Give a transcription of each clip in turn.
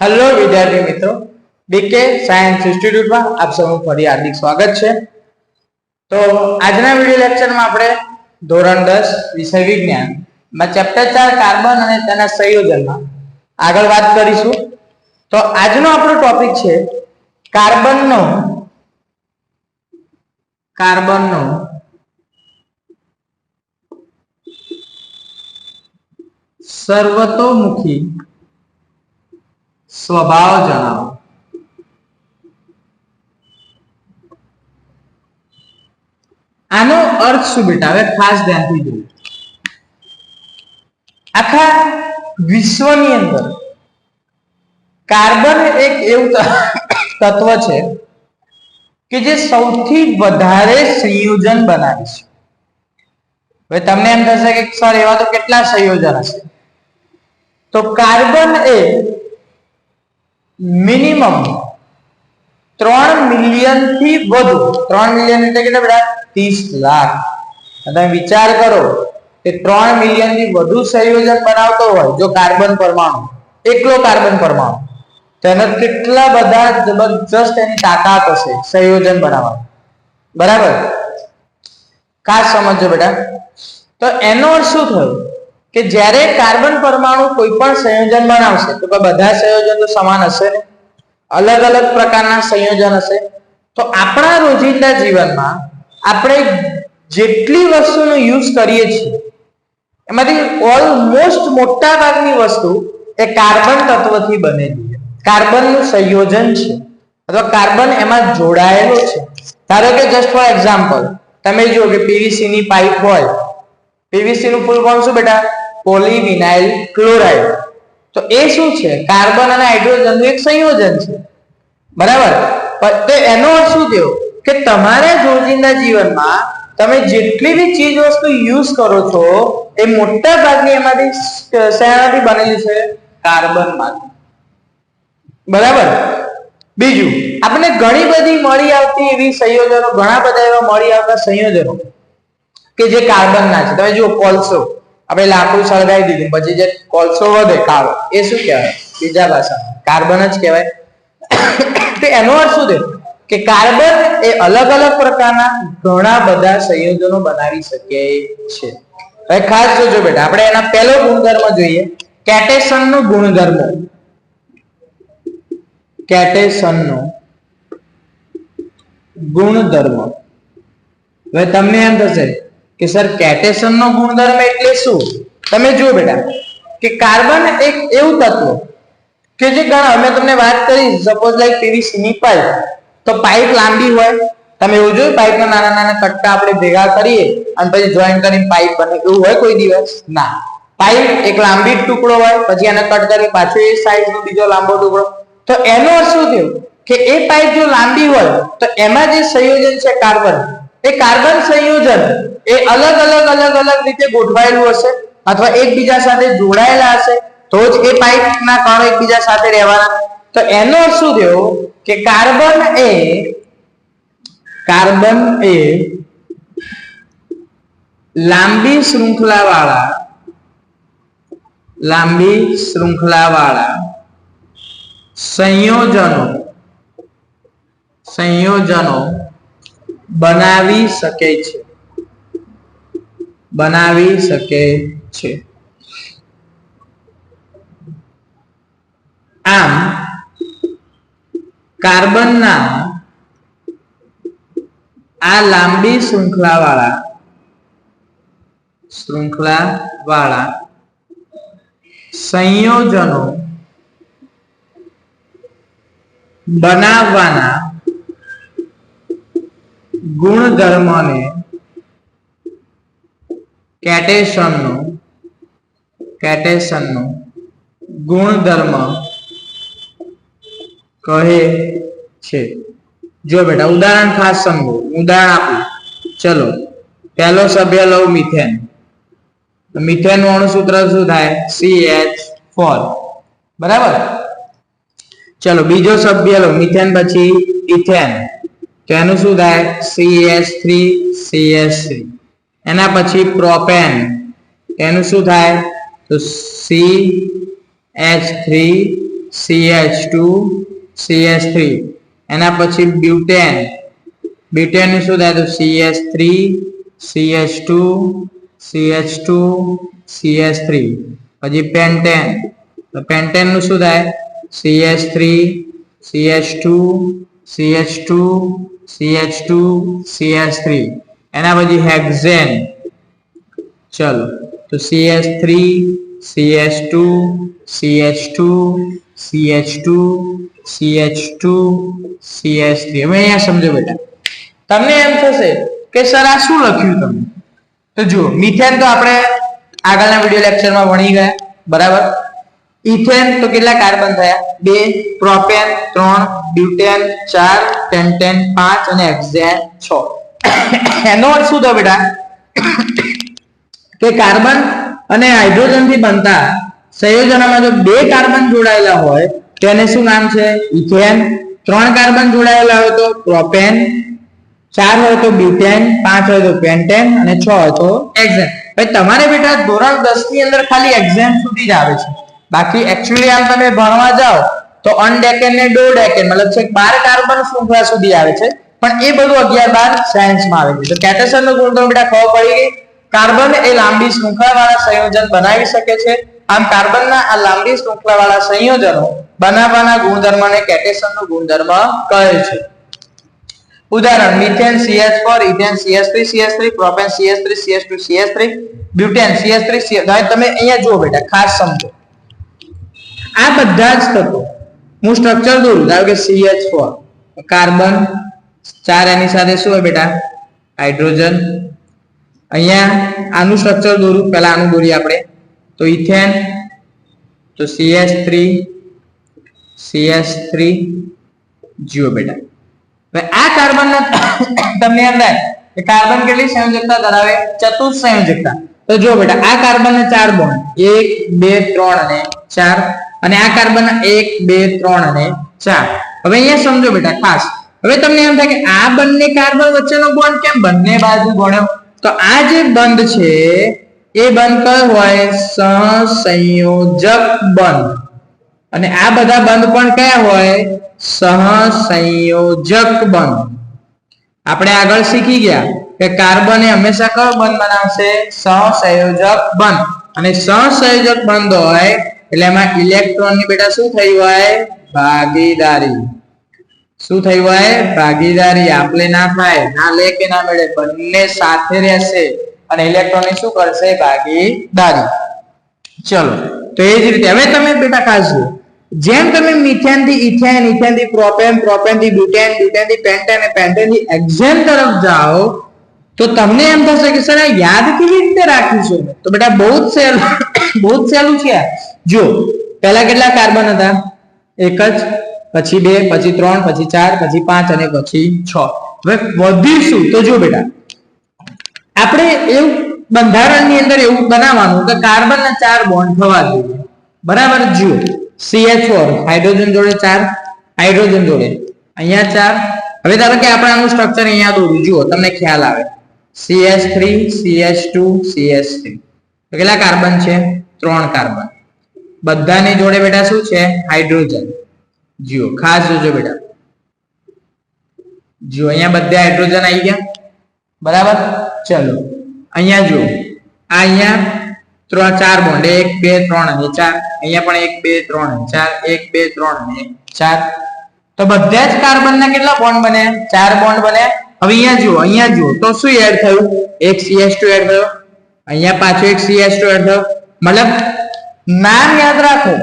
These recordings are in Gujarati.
હેલો વિદ્યાર્થી મિત્રો. બીકે સાયન્સ ઇન્સ્ટિટ્યૂટમાં આપ સૌનું ફરી હાર્દિક સ્વાગત છે. તો આજના વીડિયો લેક્ચરમાં આપણે ધોરણ દસ, વિષય વિજ્ઞાનમાં ચેપ્ટર ચાર કાર્બન અને તેના સંયોજનમાં આગળ વાત કરીશું. તો આજનો આપણો ટોપિક છે કાર્બનનો કાર્બનનો સર્વતોમુખી સ્વભાવ જણાવો. આનો અર્થ શું બેટા? હવે ખાસ ધ્યાનથી જોયું આખા વિશ્વની અંદર કાર્બન એક એવું તત્વ છે કે જે સૌથી વધારે સંયોજન બનાવે છે. હવે તમને એમ થશે કે, સર, એવા તો કેટલા સંયોજન હશે? તો કાર્બન એ મિનિમમ ત્રણ મિલિયનથી વધુ. ત્રણ મિલિયન એટલે કેટલા બેટા ત્રીસ લાખ. તમે વિચાર કરો કે ત્રણ મિલિયનથી વધુ સંયોજન બનાવતો હોય, જો કાર્બન પરમાણુ, એકલો કાર્બન પરમાણુ તેનો કેટલા બધા જબરજસ્ત એની તાકાત હશે સંયોજન બનાવવા. બરાબર? ખાસ સમજજો બેટા. તો એનો અર્થ શું થયું? કે જ્યારે કાર્બન પરમાણુ કોઈ પણ સંયોજન બનાવશે, તો બધા સંયોજન સમાન હશે ને? અલગ અલગ પ્રકારના સંયોજન હશે. તો આપણા રોજિંદા જીવનમાં આપણે જેટલી વસ્તુનો યુઝ કરીએ છીએ, એમાંથી ઓલમોસ્ટ મોટા ભાગની વસ્તુ એ કાર્બન તત્વથી બનેલી છે. કાર્બનનું સંયોજન છે, અથવા કાર્બન એમાં જોડાયેલો છે. ધારો કે જસ્ટ ફોર એક્ઝામ્પલ તમે જુઓ કે પીવીસીની પાઇપ હોય પીવીસી નું ફૂલ ફોર્મ શું બેટા? Polyvinyl chloride. તો એ શું છે? કાર્બન અને હાઇડ્રોજનનું એક સંયોજન છે. બરાબર? તો એનો અર્થ શું થયો? કે તમારા રોજિંદા જીવનમાં તમે જેટલી બી ચીજ વસ્તુ યુઝ કરો છો, એ મોટા ભાગની એમાંથી શેનાથી બનેલી છે? કાર્બનમાંથી બરાબર? બીજું આપણે ઘણી બધી મળી આવતી એવી સંયોજનો, ઘણા બધા એવા મળી આવતા સંયોજનો કે જે કાર્બન ના છે. તમે જુઓ કોલસો આપણે લાકડું સળગાવી દીધું. પછી જે કોલસો વધે, કાળો, એ શું કહેવાય? બીજા ભાષામાં. કાર્બન જ કહેવાય. તો એનો અર્થ શું થયો કે કાર્બન એ અલગ અલગ પ્રકારના ઘણા બધા સંયોજનો બનાવી શકે છે. હવે ખાસ જોજો બેટા, આપણે એના પહેલો ગુણધર્મ જોઈએ. કેટેશન નો ગુણધર્મ. કેટેશન નો ગુણધર્મ. હવે તમને એમ થશે કે સર કેટેશન નો ગુણધર્મ એટલે શું? તમે જુઓ બેટા, કે કાર્બન એક એવું તત્વ કે જે ઘણા અમે તમને વાત કરી સપોઝ લાઈક પીવીસી ની પાઇપ તો પાઇપ લાંબી હોય. તમે એવું જોયું પાઇપ ના નાના નાના કટકા આપણે ભેગા કરીએ અને પછી જોઈન કરીને પાઇપ બને. એવું હોય કોઈ દિવસ? ના. પાઇપ એક લાંબી ટુકડો હોય, પછી એને કટ કરી પાછો એ સાઈઝ નો બીજો લાંબો ટુકડો. તો એનો અર્થ શું થયો? કે એ પાઇપ જો લાંબી હોય, તો એમાં જે સંયોજન છે કાર્બન એ કાર્બન સંયોજન એ અલગ અલગ અલગ અલગ રીતે ગોઠવાયેલું હશે અથવા એકબીજા સાથે જોડાયેલા હશે, તો જ એ પાઇપના કણો એકબીજા સાથે રહેવાના. તો એનો અર્થ શું થયો કે કાર્બન એ કાર્બન એ લાંબી શૃંખલા વાળા લાંબી શૃંખલા વાળા સંયોજનો સંયોજનો બનાવી શકે છે. બનાવી શકે છે. આમ, કાર્બનના આ લાંબી શૃંખલા વાળા શૃંખલા વાળા સંયોજનો બનાવવાના ગુણધર્મને કેટેશનનો કેટેશનનો ગુણધર્મ કહે છે. જો બેટા, ઉદાહરણ ખાસ સમજો. ઉદાહરણ આપું. ચલો, પહેલો સભ્ય લઉં મિથેન. મિથેનનું અણુસૂત્ર શું થાય? સી એચ ફોર બરાબર? ચલો, બીજો સભ્ય લો મિથેન પછી ઇથેન. તો એનું શું થાય CH3 CH3 એના પછી પ્રોપેન. એનું શું થાય તો C H three CH two CH three એના પછી બ્યુટેન. બ્યુટેનનું શું થાય? તો CH three CH two CH two CH three પછી પેન્ટેન. તો પેન્ટેનનું શું થાય? CH three CH two CH two CH two CH three એના પછી હેક્ઝેન. ચલો, તો CH three CH two CH two CH two CH two CH three હવે અહીંયા સમજો બેટા. તમને એમ થશે કે સર, આ શું લખ્યું તમે? તો જુઓ, મિથેન તો આપણે આગળના વીડિયો લેક્ચરમાં ભણી ગયા, બરાબર? ઇથેન તો કેટલા કાર્બન થયા? બે, પ્રોપેન, ત્રણ, બ્યુટેન, ચાર, પેન્ટેન, પાંચ અને હેક્ઝેન છ. એનો અર્થ શું થયો બેટા? કે કાર્બન અને હાઇડ્રોજનથી બનતા સંયોજનોમાં જો બે કાર્બન જોડાયેલા હોય તેને શું નામ છે? ઇથેન. ત્રણ કાર્બન જોડાયેલા હોય તો પ્રોપેન, ચાર હોય તો બ્યુટેન, પાંચ હોય તો પેન્ટેન અને છ હોય તો એક્ઝેન. તમારે બેટા ધોરણ દસની અંદર ખાલી એક્ઝેમ સુધી જ આવે છે. બાકી એકચ્યુઅલી આમ તમે ભણવા જાઓ, તો અનડેકેન ને ડો મતલબ છે બાર કાર્બન શૃંખલા સુધી આવે છે. પણ એ બધું અગિયાર બાર સાયન્સમાં આવે છે. તો કેટેસન નો ગુણધર્મ બેટા ખબર પડી ગઈ? કાર્બન એ લાંબી શૃંખલા વાળા સંયોજન બનાવી શકે છે. આમ કાર્બનના આ લાંબી શૃંખલા વાળા સંયોજનો બનાવવાના ગુણધર્મને કેટેસન નો ગુણધર્મ કહે છે. ઉદાહરણ methane CH4 ethane CH3 CH3 propane CH3 CH2 CH3 butane CH3 CH હવે તમે અહીંયા જુઓ બેટા, ખાસ સમજો. આ બધા જ તત્વો. હું સ્ટ્રક્ચર દોરું, ધારો કે CH4 કાર્બન ચાર એની સાથે શું હોય બેટા? હાઇડ્રોજન. અહીંયા આનું સ્ટ્રક્ચર દોરું, પહેલા આનું દોરીએ આપણે. તો ઇથેન તો CH3 CH3 જુઓ બેટા. આ કાર્બન તમને કે કાર્બન કેટલી સંયોજકતા ધરાવે? ચતુર્થ સંયોજકતા. તો જો બેટા, આ કાર્બન ને ચાર બોન્ડ, એક, બે, ત્રણ અને ચાર. અને આ કાર્બન એક, બે, ત્રણ અને ચાર. હવે અહીંયા સમજો બેટા, ખાસ. હવે તમને એમ થાય કે આ બંને કાર્બન વચ્ચેનો બોન્ડ કેમ બંને બાજુ ગણ્યો? તો આ જે બંધ છે, એ બંધ કયો હોય સહસંયોજક બંધ. અને આ બધા બંધ પણ કયા હોય? સહસંયોજક બંધ. આપણે આગળ શીખી ગયા કે કાર્બન એ હંમેશા કયો બંધ બનાવશે? સહસંયોજક બંધ. અને સહસંયોજક બંધ હોય એટલે એમાં ઇલેક્ટ્રોનની બેટા શું થઈ હોય? ભાગીદારી. શું થઈ હોય? ભાગીદારી. આપણે ના થાય, ના લે કે ના મળે, બંને સાથે રહેશે. અને ઇલેક્ટ્રોનની શું કરશે? ભાગીદારી. ચલો, તો એ જ રીતે. હવે તમે બેટા ખાસ જેમ તમે મિથેનથી ઇથેન ઇથેનથી પ્રોપેન પ્રોપેનથી બ્યુટેન બ્યુટેનથી પેન્ટેન અને પેન્ટેનથી એક્ઝેન તરફ જાઓ, તો તમને એમ થશે કે, સર યાદ કેવી રીતે રાખીશું તો બેટા બહુ જ સહેલું બહુ જ સહેલું છે. જો, પહેલા કેટલા કાર્બન હતા? એક જ, પછી બે, પછી ત્રણ, પછી ચાર, પછી પાંચ અને પછી છ. હવે વધીશું તો જો બેટા, આપણે એવું બંધારણની અંદર એવું બનાવવાનું કે કાર્બન ના ચાર બોન્ડ થવા જોઈએ. બરાબર? જુઓ સીએચ ફોર હાઇડ્રોજન જોડે ચાર હાઇડ્રોજન જોડે. અહીંયા ચાર. હવે ધારો કે આપણે આનું સ્ટ્રક્ચર અહીંયા દોરું જુઓ, તમને ખ્યાલ આવે. CH3 CH2 CH3 તો કેટલા કાર્બન છે? ત્રણ કાર્બન. બધાની જોડે બેટા શું છે? હાઇડ્રોજન. જુઓ, ખાસ જોજો બેટા. જુઓ, અહીંયા બધા હાઇડ્રોજન આવી ગયા. બરાબર? ચલો, અહીંયા જુઓ. આ અહીંયા ત્રણ, ચાર બોન્ડ એક, બે, ત્રણ અને ચાર. અહીંયા પણ એક, બે, ત્રણ ચાર. એક, બે, ત્રણ અને ચાર. તો બધા જ કાર્બન ના કેટલા બોન્ડ બને? ચાર બોન્ડ બને. હવે અહીંયા જુઓ અહીંયા જુઓ. તો શું એડ થયું? એક CH2 એડ થયો. અહીંયા પાછો એક CH2 એડ થયો. મતલબ નામ યાદ રાખો.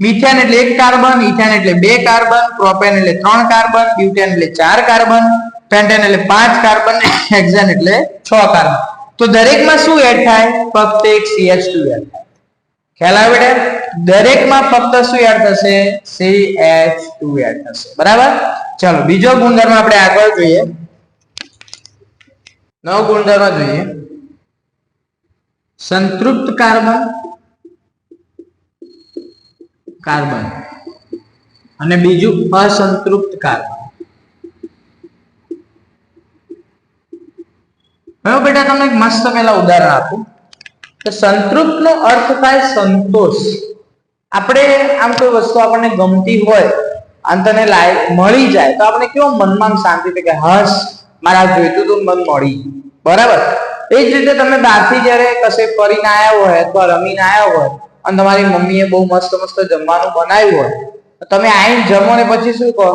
મિથેન એટલે એક કાર્બન, ઇથેન એટલે બે કાર્બન, પ્રોપેન એટલે ત્રણ કાર્બન, બ્યુટેન એટલે ચાર કાર્બન, પેન્ટેન એટલે પાંચ કાર્બન હેક્ઝેન એટલે છ કાર્બન. તો દરેકમાં શું એડ થાય? ફક્ત એક CH2 એડ થાય. ખ્યાલ આવે બેટા? દરેકમાં ફક્ત શું એડ થશે? CH2 એડ થશે. બરાબર? ચલો, બીજો ગુણધર્મ આપણે આગળ જોઈએ. નવો ગુણધર્મ જોઈએ. સંતૃપ્ત કાર્બન. કાર્બન. અને બીજું અસંતૃપ્ત કાર્બન. હવે બેટા તમને એક મસ્ત પેલા ઉદાહરણ આપું. કે સંતૃપ્ત નો અર્થ થાય સંતોષ. આપણે આમ કોઈ વસ્તુ આપણને ગમતી હોય, અને તને મળી જાય, તો આપણે કેવો મનમાં શાંતિ થાય કે, હસ, મારા જોઈતું તું મન મળી બરાબર? એ જ રીતે તમે બહારથી જ્યારે કશે ફરીને આવ્યા હોય અથવા રમીને આવ્યા હોય અને તમારી મમ્મીએ બહુ મસ્ત મસ્ત જમવાનું બનાવ્યું હોય તમે આવીને જમો ને પછી શું કહો?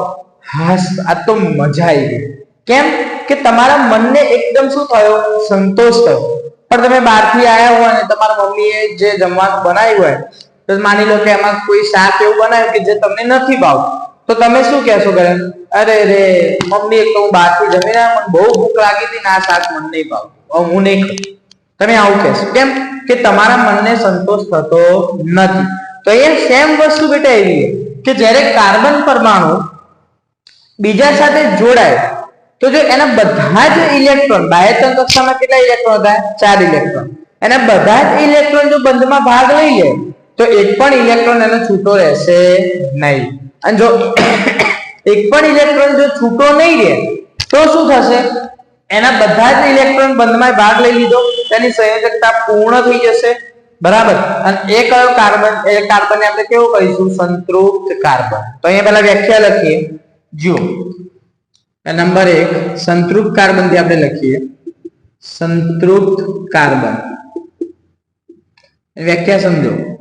હાસ આ તો મજા આવી ગઈ. કેમ કે તમારા મનને એકદમ શું થયો? સંતોષ થયો. પણ તમે બહારથી આવ્યા હોય અને તમારા મમ્મીએ જે જમવાનું બનાવ્યું હોય, તો માની લો કે એમાં કોઈ શાક એવું બનાવ્યું કે જે તમને નથી ભાવતું. તો તમે શું કહેશો ઘરે? અરે રે, મમ્મી, એક તો હું બહારથી રહ્યા મને બહુ ભૂખ લાગી હતી ને શાક મને નહીં હવે હું નહીં તમે આવું કહેશો. કેમ કે તમારા મનને સંતોષ થતો નથી. તો એ સેમ વસ્તુ બેટા એવી કે જ્યારે કાર્બન પરમાણુ બીજા સાથે જોડાય, તો જો એના બધા જ ઇલેક્ટ્રોન બાહ્યતન કક્ષામાં કેટલા ઇલેક્ટ્રોન હતા? ચાર ઇલેક્ટ્રોન. એના બધા જ ઇલેક્ટ્રોન જો બંધમાં ભાગ લઈ લે, તો એક પણ ઇલેક્ટ્રોન એનો છૂટો રહેશે નહીં. અને જો એક પણ ઇલેક્ટ્રોન જો છૂટો નહીં રહે, તો શું થશે? એના બધા જ ઇલેક્ટ્રોન બંધમાં ભાગ લઈ લીધો. તેની સંયોજકતા પૂર્ણ થઈ જશે. બરાબર? અને એ કયો કાર્બન? એ કાર્બન આપણે કેવું કહીશું? સંતૃપ્ત કાર્બન. તો અહીંયા પહેલા વ્યાખ્યા લખીએ. જુઓ. નંબર એક, સંતૃપ્ત કાર્બનથી આપણે લખીએ. સંતૃપ્ત કાર્બન. વ્યાખ્યા સમજો.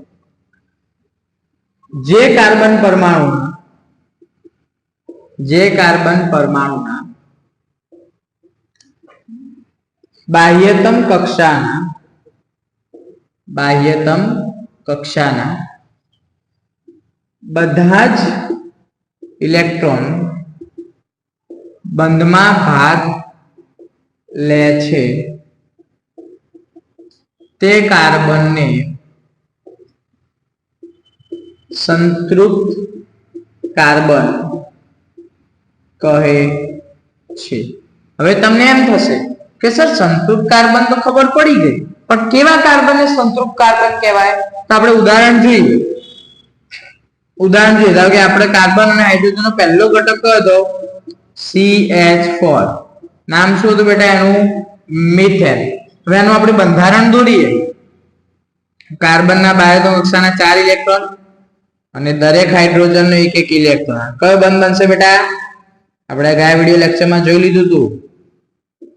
જે કાર્બન પરમાણુ જે કાર્બન પરમાણુના બાહ્યતમ કક્ષાના બાહ્યતમ કક્ષાના બધા જ ઇલેક્ટ્રોન બંધમાં ભાગ લે છે. તે કાર્બનને સંતૃપ્ત કાર્બન કહે છે. હવે તમને એમ થશે કે સર, સંતૃપ્ત કાર્બન તો ખબર પડી ગઈ. પણ કેવા કાર્બનને સંતૃપ્ત કાર્બન કહેવાય? તો આપણે ઉદાહરણ જોઈએ. ઉદાહરણ જોઈએ. ધારો કે આપણે કાર્બન અને હાઇડ્રોજન નો પહેલો ઘટક કયો હતો? CH4 નામ શું હતું બેટા એનું? મિથેન. હવે એનું આપણે બંધારણ દોરીએ. કાર્બનના તો કક્ષાના ચાર ઇલેક્ટ્રોન અને દરેક હાઇડ્રોજન નો એક એક ઇલેક્ટ્રોન કયો બંધ બનશે બેટા? આપણે ગયા વિડિયો લેક્ચરમાં જોઈ લીધું હતું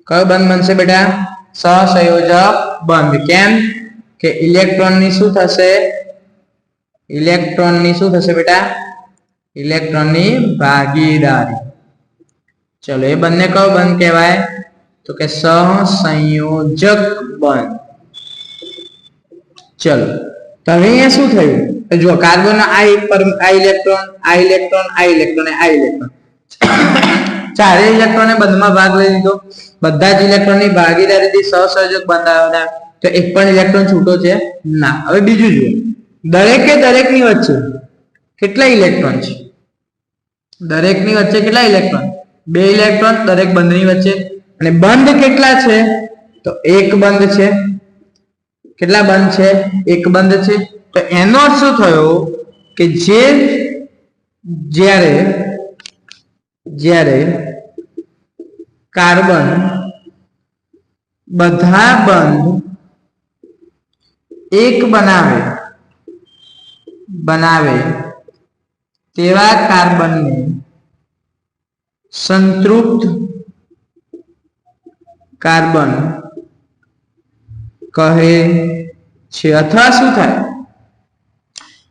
કયો બંધ બનશે બેટા? સહસંયોજક બંધ. કેમ? કે ઇલેક્ટ્રોનની શું થશે? ઇલેક્ટ્રોનની શું થશે બેટા? ઇલેક્ટ્રોનની ભાગીદારી. ચલો, એ બંને કયો બંધ કહેવાય? તો કે સહસંયોજક બંધ. ચલો, તો અહીંયા શું થયું? તો જો કાર્બન આ પર આ ઇલેક્ટ્રોન આ ઇલેક્ટ્રોન આ ઇલેક્ટ્રોન આ ઇલેક્ટ્રોન. ચારે ઇલેક્ટ્રોને બંધમાં ભાગ લઈ લીધો. બધા જ ઇલેક્ટ્રોનની ભાગીદારીથી સહસંયોજક આવ્યા તો એક પણ ઇલેક્ટ્રોન છૂટો છે ના. હવે બીજું જુઓ. દરેકે દરેકની વચ્ચે કેટલા ઇલેક્ટ્રોન છે? દરેકની વચ્ચે કેટલા ઇલેક્ટ્રોન? બે ઇલેક્ટ્રોન, દરેક બંધની વચ્ચે. અને બંધ કેટલા છે? તો એક બંધ છે. કેટલા બંધ છે? એક બંધ છે. તો એનો શું થયો? કે જે જ્યારે જ્યારે કાર્બન બધા બંધ એક બનાવે બનાવે તેવા કાર્બનને સંતૃપ્ત કાર્બન કહે છે. અથવા શું થાય?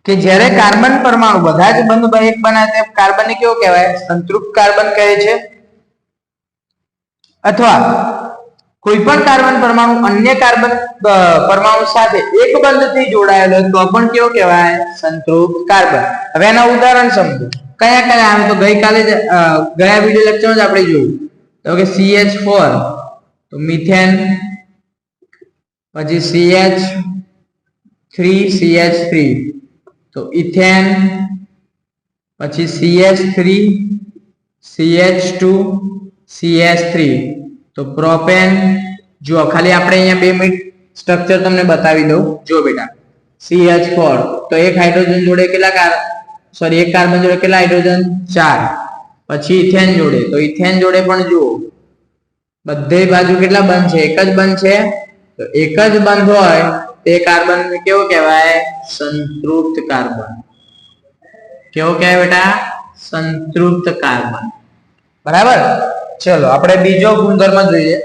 કે જ્યારે કાર્બન પરમાણુ બધા જ બંધ એક બનાવે તે કાર્બનને કેવો કહેવાય? સંતૃપ્ત કાર્બન કહે છે. અથવા કોઈ પણ કાર્બન પરમાણુ અન્ય કાર્બન પરમાણુ સાથે એક બંધથી જોડાયેલો હોય તો પણ કેવો કહેવાય? સંતૃપ્ત કાર્બન. હવે એના ઉદાહરણ સમજો. કયા કયા? આવે તો ગઈકાલે જ ગયા વીડિયો લેક્ચર જ આપણે જોયું. તો કે CH4 તો મિથેન પછી CH 3 CH3 તો ઇથેન, પછી CH3 CH2 CH3 તો પ્રોપેન જો ખાલી આપણે અહીંયા બે મિનિટ સ્ટ્રક્ચર તમને બતાવી દઉં. જો બેટા CH4 તો એક હાઇડ્રોજન જોડે કેટલા કાર સોરી એક કાર્બન જોડે કેટલા હાઇડ્રોજન ચાર. પછી ઇથેન જોડે. તો ઇથેન જોડે પણ જુઓ, બધે બાજુ કેટલા બંધ છે? એક જ બંધ છે? તો એક જ બંધ હોય તે કાર્બન કેવો કહેવાય? સંતૃપ્ત કાર્બન. કેવો કહેવાય બેટા? સંતૃપ્ત કાર્બન. બરાબર? ચલો, આપણે બીજો ગુણધર્મ જોઈએ.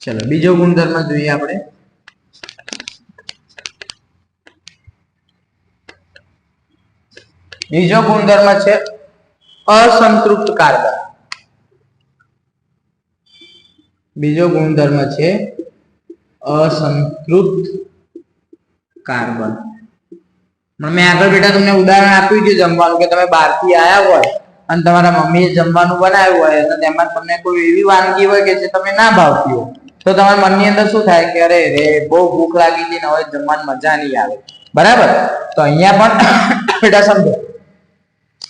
ચલો, બીજો ગુણધર્મ જોઈએ આપણે. બીજો ગુણધર્મ છે અસંતૃપ્ત કાર્બન. બીજો ગુણધર્મ છે અસંતૃપ્ત કાર્બન. મેં આગળ બેટા તમને ઉદાહરણ આપ્યું છે જમવાનું કે તમે બહારથી આયા હોય અને તમારા મમ્મીએ જમવાનું બનાવ્યું હોય અને તેમાં તમને કોઈ એવી વાનગી હોય કે જે તમે ના ભાવતી હોય, તો તમારા મનની અંદર શું થાય કે અરે રે, બહુ ભૂખ લાગી હતી ને હવે જમવાની મજા નહીં આવે. બરાબર? તો અહીંયા પણ બેટા સમજો.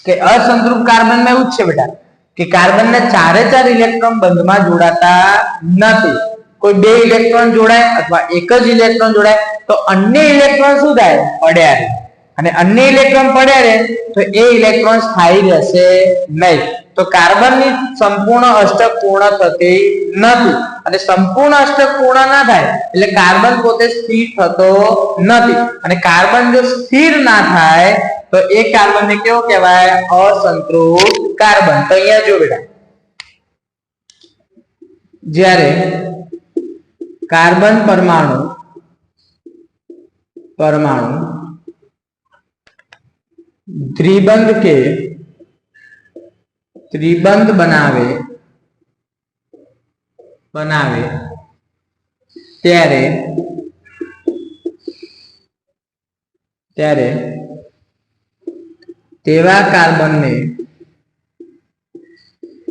કે અસંતૃપ્ત કાર્બનમાં એવું છે બેટા, કે કાર્બનના ચારે ચાર ઇલેક્ટ્રોન બંધમાં જોડાતા નથી. કોઈ બે ઇલેક્ટ્રોન જોડાય અથવા એક જ ઇલેક્ટ્રોન જોડાય, તો અન્ય ઇલેક્ટ્રોન શું થાય? પડ્યા રહે. અને અન્ય ઇલેક્ટ્રોન પડ્યા રહે, તો એ ઇલેક્ટ્રોન સ્થાયી રહેશે નહીં. તો કાર્બનની સંપૂર્ણ અષ્ટક પૂર્ણ થતી નથી. અને સંપૂર્ણ અષ્ટક પૂર્ણ ના થાય, એટલે કાર્બન પોતે સ્થિર થતો નથી. અને કાર્બન જો સ્થિર ના થાય, તો એ કાર્બનને કેવો કહેવાય? અસંતૃપ્ત કાર્બન. તો અહીંયા જો બેટા. જ્યારે કાર્બન પરમાણુ પરમાણુ દ્વિબંધ કે ત્રિબંધ બનાવે બનાવે. ત્યારે ત્યારે તેવા કાર્બનને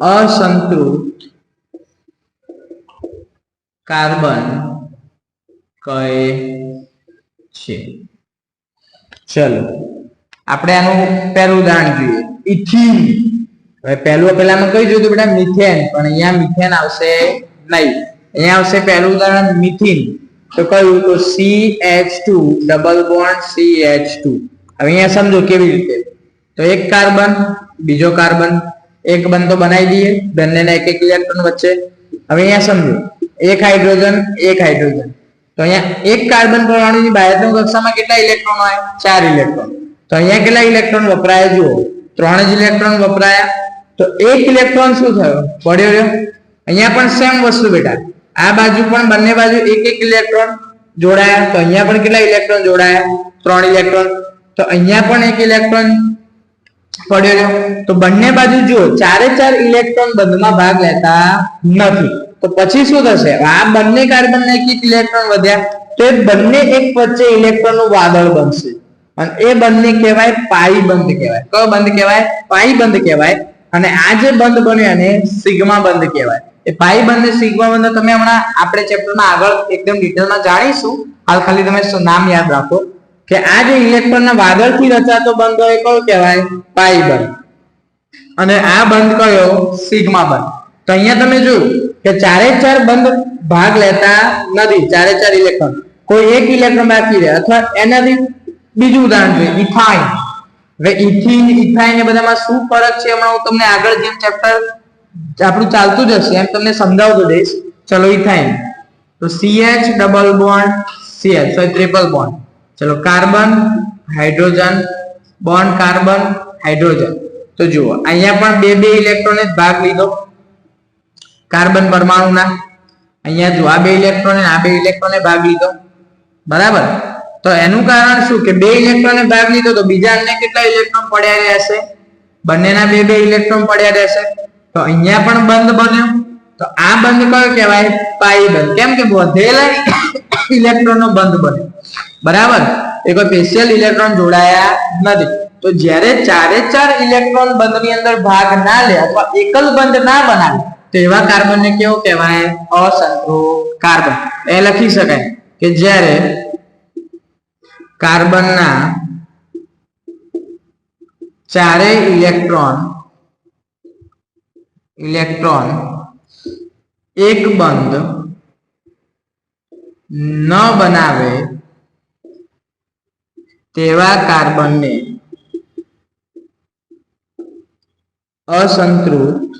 અસંતૃપ્ત કાર્બન કહે છે. ચલો, આપણે આનું પહેલું ઉદાહરણ જોઈએ. ઇથિન. હવે પહેલું પહેલામાં કઈ જોયું બેટા મિથેન, પણ અહીંયા મિથેન આવશે. નહીં. અહીંયા આવશે પહેલું ઉદાહરણ મિથિન. તો કયું? તો C H two double bond C H two હવે અહીંયા સમજો કેવી રીતે? તો એક કાર્બન, બીજો કાર્બન, એક બંધ તો બનાવી દઈએ. બંનેના એક એક ઇલેક્ટ્રોન વચ્ચે. હવે અહીંયા સમજો. એક હાઇડ્રોજન એક હાઇડ્રોજન. તો અહીંયા એક કાર્બન પરમાણુની બાહ્યતમ કક્ષામાં કેટલા ઇલેક્ટ્રોન હોય? ચાર ઇલેક્ટ્રોન. તો અહીંયા કેટલા ઇલેક્ટ્રોન વપરાયા? જુઓ. ત્રણ જ ઇલેક્ટ્રોન વપરાયા. તો એક ઇલેક્ટ્રોન શું થયો? પડ્યો રહ્યો? અહીંયા પણ સેમ વસ્તુ બેટા. આ બાજુ પણ બંને બાજુ એક એક ઇલેક્ટ્રોન જોડાયા. તો અહીંયા પણ કેટલા ઇલેક્ટ્રોન જોડાયા? ત્રણ ઇલેક્ટ્રોન તો અહીંયા પણ એક ઇલેક્ટ્રોન પડ્યો રહ્યો તો બંને બાજુ જુઓ, ચારે ચાર ઇલેક્ટ્રોન બંધમાં ભાગ લેતા નથી. તો પછી શું થશે? આ બંને કાર્બન એક એક ઇલેક્ટ્રોન વધ્યા. તો એ બંને એક વચ્ચે ઇલેક્ટ્રોનનું વાદળ બનશે. અને એ બંને કહેવાય પાઈ બંધ કહેવાય. કયો બંધ કહેવાય? પાઈ બંધ કહેવાય. અને આ જે બંધ બન્યો એને સિગ્મા બંધ કહેવાય. એ પાઈ બંધ સિગ્મા બંધ તમે હમણાં આપણે ચેપ્ટરમાં આગળ એકદમ ડિટેલમાં જાણીશું. હાલ ખાલી તમે નામ યાદ રાખો. કે આ જે ઇલેક્ટ્રોનના વાદળથી રચાતો બંધ હોય કયો કહેવાય? પાઈ બંધ. અને આ બંધ કયો? સિગ્મા બંધ. તો અહીંયા તમે જોયું કે ચારે ચાર બંધ ભાગ લેતા નથી. ચારે ચાર ઇલેક્ટ્રોન કોઈ એક ઇલેક્ટ્રોન બાકી રહે. અથવા એનાથી બીજું ઉદાહરણ જોઈએ. ઇથાઇન. હવે ઇથિન, ઇથાઇન એ બધામાં શું ફરક છે? હમણાં હું તમને આગળ જેમ ચેપ્ટર આપણું ચાલતું જશે એમ તમને સમજાવતો જઈશ ચલો ઇથાઇન તો CH double bond CH sorry triple bond ચલો, carbon, hydrogen bond carbon, hydrogen. તો જુઓ, અહીંયા પણ બે બે ઇલેક્ટ્રોને જ ભાગ લીધો. કાર્બન પરમાણુના અહીંયા જો આ બે ઇલેક્ટ્રોને આ બે ઇલેક્ટ્રોને ભાગ લીધો. બરાબર? તો એનું કારણ શું? કે બે ઇલેક્ટ્રોને ભાગ લીધો તો બીજા અન્ય કેટલા ઇલેક્ટ્રોન પડ્યા રહેશે? બંનેના બે બે ઇલેક્ટ્રોન પડ્યા રહેશે. તો અહીંયા પણ બંધ બન્યો. તો આ બંધ કયો કહેવાય? પાઈ બંધ. કેમ કે વધેલા ઇલેક્ટ્રોનો બંધ બન્યો. બરાબર? એ સ્પેશિયલ ઇલેક્ટ્રોન જોડાયા નથી. તો જ્યારે ચારે ચાર ઇલેક્ટ્રોન બંધની અંદર ભાગ ના લે અથવા એકલ બંધ ના બનાવે તેવા કાર્બનને કેવો કહેવાય? અસંતૃપ્ત કાર્બન. એ લખી શકાય કે જ્યારે કાર્બનના ચારેય ઇલેક્ટ્રોન ઇલેક્ટ્રોન એક બંધ ન બનાવે તેવા કાર્બનને અસંતૃપ્ત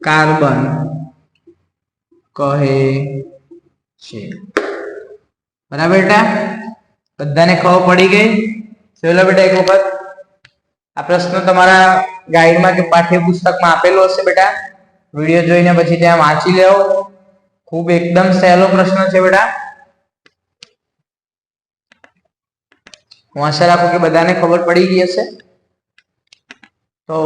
કાર્બન કહે છે. બરાબર બેટા? બધાને ખબર પડી ગઈ? ચલો બેટા એક વખત. આ પ્રશ્ન તમારા ગાઈડમાં કે પાઠ્યપુસ્તકમાં આપેલો હશે બેટા? વીડિયો જોઈને પછી ત્યાં વાંચી લેવો ખૂબ એકદમ સહેલો પ્રશ્ન છે બેટા. હું આશા રાખું કે બધાને ખબર પડી ગઈ હશે. તો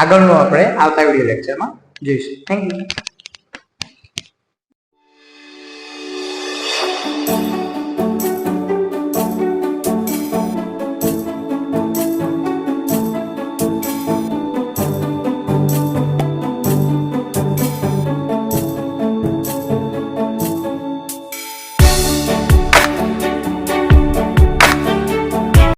આગળનું આપણે આવતા વીડિયો લેક્ચરમાં જોઈશું. Thank you